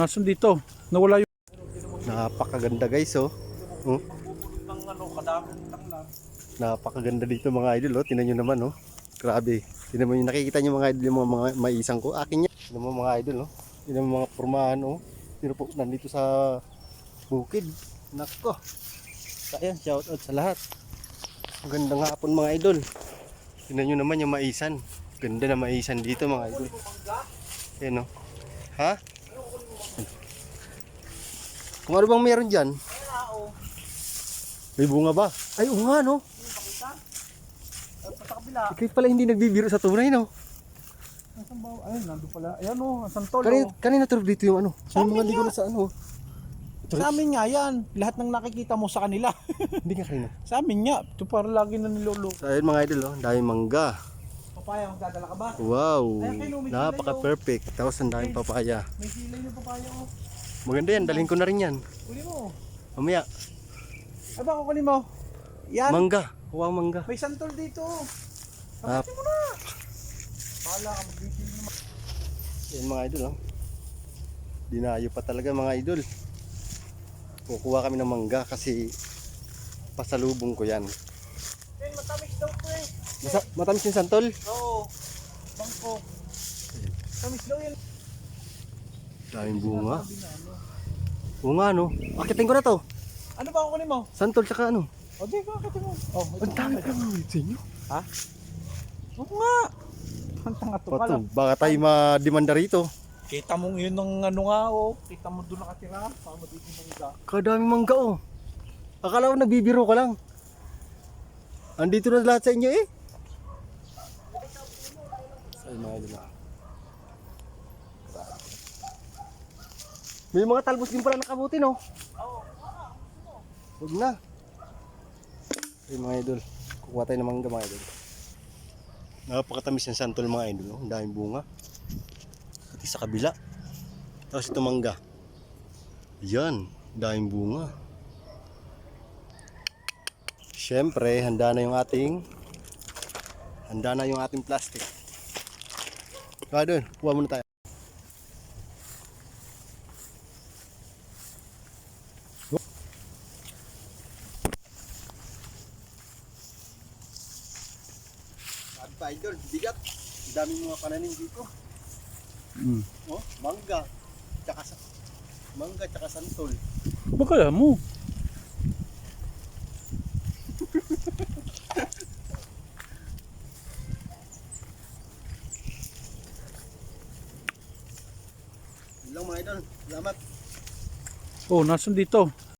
Nasaan dito? Nawala yung... Napakaganda guys oh. oh. Napakaganda dito mga idol oh. Tingnan nyo naman oh. Grabe. Tingnan mo yung nakikita nyo mga idol yung mga, mga maisang ko. Akin yan. Tingnan mo mga idol oh. Tingnan mo mga pormahan oh. Pero po nandito sa bukid. Nako. Ayan, shout out sa lahat. Magandang hapon mga idol. Tingnan nyo naman yung maisan. Ganda na maisan dito mga idol. Ayan oh. Ha? Kung ano bang meron dyan? May bunga ba? Ay, oo nga, no? Sa kabila. Ikaw pala hindi nagbibiro sa tunay, no? Nasaan ba? Ayun, nandun pala. Ayan o, ang santol Kanina, o. kanina turog dito yung ano. Sa mga ligo na sa ano. Sa amin nga yan. Lahat ng nakikita mo sa kanila. Hindi nga kanina. sa amin nga. Ito para lagi na nilolo. So, ayun mga idol, oh. Ang daming mangga. Papaya, magdadala ka ba? Wow. Ayan, kayo, may Napaka-perfect. Tapos ang daming papaya. May silay na papaya o. Maganda yan. Dalhin ko na rin yan. Uli mo. Mamaya. Ay ba, kukunin mo? Yan. Mangga. Wow, mangga. May santol dito. Ah, mo na. Bahala ka magbibili naman. yan mga idol, oh. Dinayo pa talaga mga idol. Kukuha kami ng mangga kasi pasalubong ko yan. Yan, matamis daw po eh. Masa, matamis yung santol? Oo. Bangko. Tamis daw yan. Daming bunga. Ano. Bunga, no? Akitin ko na to. Ano ba kukunin mo? Santol tsaka ano? O, di ka, katin mo. Oh. Ang dami pa mga sa inyo. Ha? Oo nga. Ang tanga to pala. baka tayo ma-demanda rito. Kita mo yun ng ano nga oh. Kita mo doon nakatira. Baka magiging mangga. Kadaming mangga oh. Akala ko nagbibiro ka lang. Andito na lahat sa inyo eh. Ay, mga idol ah. May mga talbos din pala nakabuti no. Huwag na. Ay mga idol. Kukuha tayo ng mangga mga idol. Napakatamis ng santol mga idol. Oh. Ang daming bunga. Pati sa kabila. Tapos ito mangga. Yan. Daming bunga. Siyempre, handa na yung ating handa na yung ating plastic. Kaya doon, kuha muna tayo. Pa idol, bigat. Daming mga pananim dito. Hmm. Oh, mangga. Tsaka sa mangga tsaka santol. Baka mo. Yun lang mga idol. Salamat. Oh, nasan dito?